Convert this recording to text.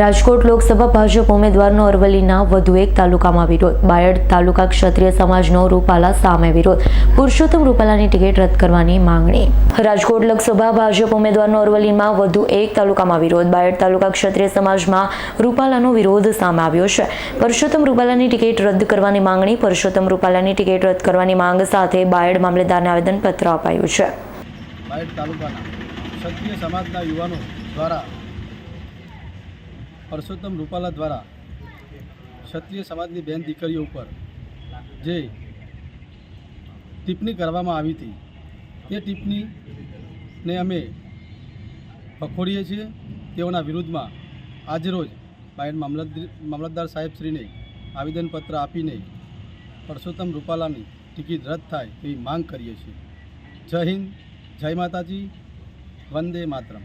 રાજકોટ લોકસભા ભાજપ ઉમેદવારનો અરવલ્લીના વધુ એક તાલુકામાં વિરોધ. બાયડ તાલુકા ક્ષત્રિય સમાજનો રૂપાલા સામે વિરોધ. પુરુષોત્તમ રૂપાલાની ટિકિટ રદ કરવાની માંગણી. રાજકોટ લોકસભા ભાજપ ઉમેદવારનો અરવલ્લીમાં વધુ એક તાલુકામાં વિરોધ. બાયડ તાલુકા ક્ષત્રિય સમાજમાં રૂપાલાનો વિરોધ સામે આવ્યો છે. પુરુષોત્તમ રૂપાલાની ટિકિટ રદ કરવાની માંગણી. પુરુષોત્તમ રૂપાલાની ટિકિટ રદ કરવાની માંગ સાથે બાયડ મામલેદારને આવેદનપત્ર અપાયું છે. બાયડ તાલુકાના ક્ષત્રિય સમાજના યુવાનો દ્વારા પરસોત્તમ રૂપાલા દ્વારા ક્ષત્રિય સમાજની બેન દીકરીઓ ઉપર જે ટિપ્પણી કરવામાં આવી હતી, તે ટિપ્પણીને અમે વખોડીએ છીએ. તેઓના વિરુદ્ધમાં આજરોજ બાયડ મામલતદાર સાહેબશ્રીને આવેદનપત્ર આપીને પરસોત્તમ રૂપાલાની ટિકિટ રદ થાય તેવી માંગ કરીએ છીએ. જય હિન્દ, જય માતાજી, વંદે માતરમ.